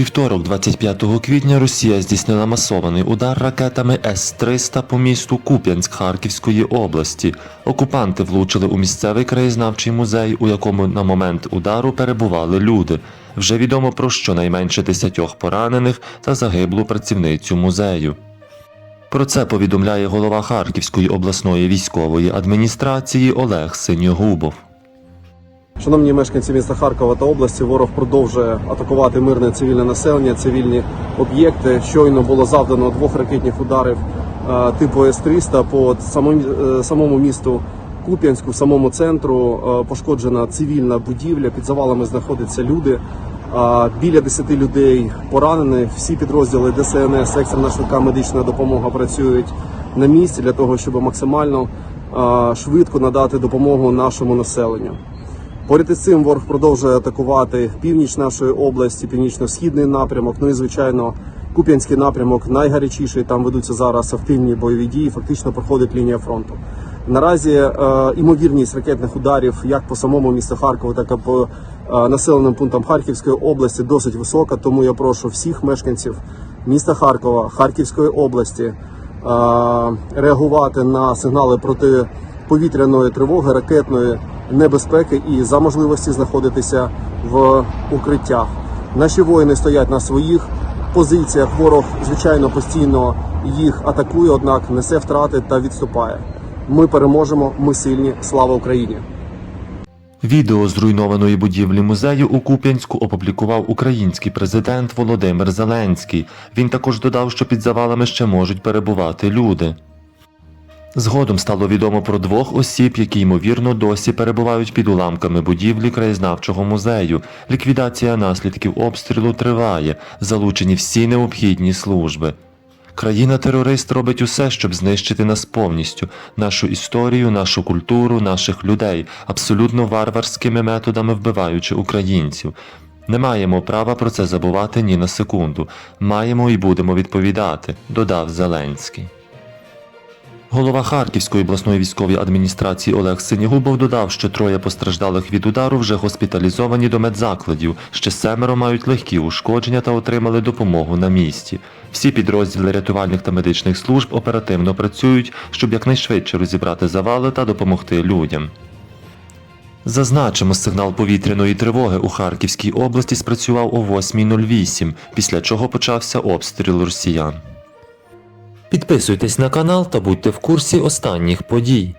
вівторок, 25 квітня, Росія здійснила масований удар ракетами С-300 по місту Куп'янськ Харківської області. Окупанти влучили у місцевий краєзнавчий музей, у якому на момент удару перебували люди. Вже відомо про щонайменше десятьох поранених та загиблу працівницю музею. Про це повідомляє голова Харківської обласної військової адміністрації Олег Синьогубов. Шановні мешканці міста Харкова та області, ворог продовжує атакувати мирне цивільне населення, цивільні об'єкти. Щойно було завдано двох ракетних ударів е, типу С-300 по самому, е, місту Куп'янську, самому центру е, пошкоджена цивільна будівля. Під завалами знаходяться люди. Біля 10 людей поранені. Всі підрозділи ДСНС, екстрена швидка медична допомога працюють на місці для того, щоб максимально швидко надати допомогу нашому населенню. Поряд із цим ворог продовжує атакувати північ нашої області, північно-східний напрямок. Ну і звичайно, Куп'янський напрямок найгарячіший. Там ведуться зараз активні бойові дії. Фактично проходить лінія фронту. Наразі е, імовірність ракетних ударів як по самому місту Харкову, так і по е, населеним пунктам Харківської області досить висока. Тому я прошу всіх мешканців міста Харкова, Харківської області е, реагувати на сигнали протиповітряної тривоги, ракетної небезпеки і за можливості знаходитися в укриттях. Наші воїни стоять на своїх позиціях. Ворог, звичайно, постійно їх атакує, однак несе втрати та відступає. Ми переможемо. Ми сильні. Слава Україні! Відео зруйнованої будівлі музею у Куп'янську опублікував український президент Володимир Зеленський. Він також додав, що під завалами ще можуть перебувати люди. Згодом стало відомо про двох осіб, які ймовірно досі перебувають під уламками будівлі краєзнавчого музею. Ліквідація наслідків обстрілу триває, залучені всі необхідні служби. Країна-терорист робить усе, щоб знищити нас повністю, нашу історію, нашу культуру, наших людей, абсолютно варварськими методами вбиваючи українців. Не маємо права про це забувати ні на секунду. Маємо і будемо відповідати, додав Зеленський. Голова Харківської обласної військової адміністрації Олег Синігубов додав, що троє постраждалих від удару вже госпіталізовані до медзакладів, ще семеро мають легкі ушкодження та отримали допомогу на місці. Всі підрозділи рятувальних та медичних служб оперативно працюють, щоб якнайшвидше розібрати завали та допомогти людям. Зазначимо, сигнал повітряної тривоги у Харківській області спрацював о 8.08, після чого почався обстріл росіян. Підписуйтесь на канал та будьте в курсі останніх подій.